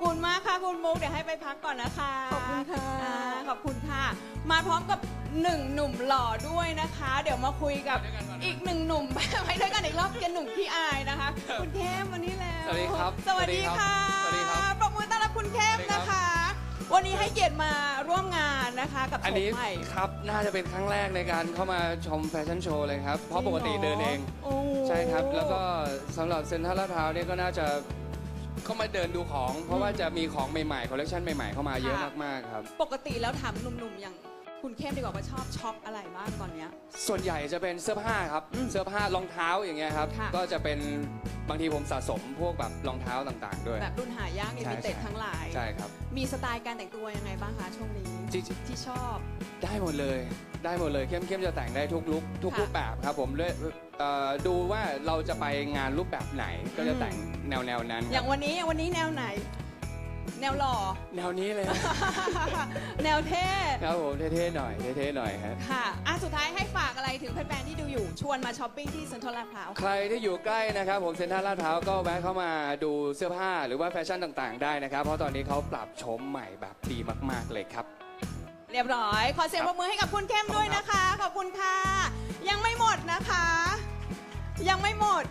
คุณมากค่ะคุณมุกเดี๋ยวให้ไปพักก่อนนะคะขอบคุณค่ะอ่าขอบคุณค่ะ มาพร้อมกับหนึ่งหนุ่มหล่อด้วยนะคะ เดี๋ยวมาคุยกับอีกหนึ่งหนุ่ม ไปด้วยกันอีกรอบกันหนุ่มพี่อายนะคะ คุณเข้มวันนี้แล้วสวัสดีครับ สวัสดีค่ะสวัสดีครับปรบมือต้อนรับคุณเข้มสวัสดีครับนะคะ วันนี้ให้เกียรติมาร่วมงานนะคะกับอันโฉมนี้ใหม่ครับน่าจะเป็นครั้งแรกในการเข้ามาชมแฟชั่นโชว์เลยครับ เพราะปกติเดินเองโอ้ใช่ครับ แล้วก็สำหรับเซ็นทรัลลาดพร้าวเนี่ยก็น่าจะ เข้ามาเดินดูของ เพราะว่าจะมีของใหม่ๆคอลเลคชันใหม่ๆเข้ามาเยอะมากๆครับ ปกติแล้วถามหนุ่มๆอย่างคุณเข้มดีกว่าว่าชอบช็อปอะไรบ้างตอนเนี้ย ส่วนใหญ่จะเป็นเสื้อผ้าครับอืมเสื้อผ้ารองเท้าอย่างเงี้ยครับ ค่ะ ก็จะเป็นบางทีผมสะสมพวกแบบรองเท้าต่างๆ ด้วย แบบรุ่นหายากอิใช่มิเต็ดใช่ ทั้งหลาย ใช่ครับ มีสไตล์การแต่งตัวยังไงบ้างคะช่วงนี้จริง ที่ชอบๆได้หมดเลย ได้หมดเลยเข้มเข้มจะแต่งได้ทุกลุกทุกค่ะรูปแบบครับผมด้วย เอ่อดูว่าเราจะไปงานรูปแบบไหนก็จะแต่งแนวแนวๆนั้นอย่างวันนี้วันนี้แนวไหน แนวหล่อ แนวนี้เลยแนวเท่ครับผมเท่ๆหน่อยเท่ๆหน่อยครับ ค่ะอะสุดท้ายให้ฝากอะไรถึงแฟนๆที่ดูอยู่ ชวนมาช้อปปิ้งที่เซ็นทรัลลาดพร้าว ใครที่อยู่ใกล้นะครับ ผมเซ็นทรัลลาดพร้าวก็แวะเข้ามาดูเสื้อผ้าหรือว่าแฟชั่นต่างๆ ได้นะครับ เพราะตอนนี้เขาปรับโฉมใหม่แบบดีมากๆเลยครับ เรียบร้อย ขอเสียงปรบมือให้กับคุณเข้มด้วยนะคะ ขอบคุณค่ะ ยังไม่หมดนะคะ ยังไม่หมด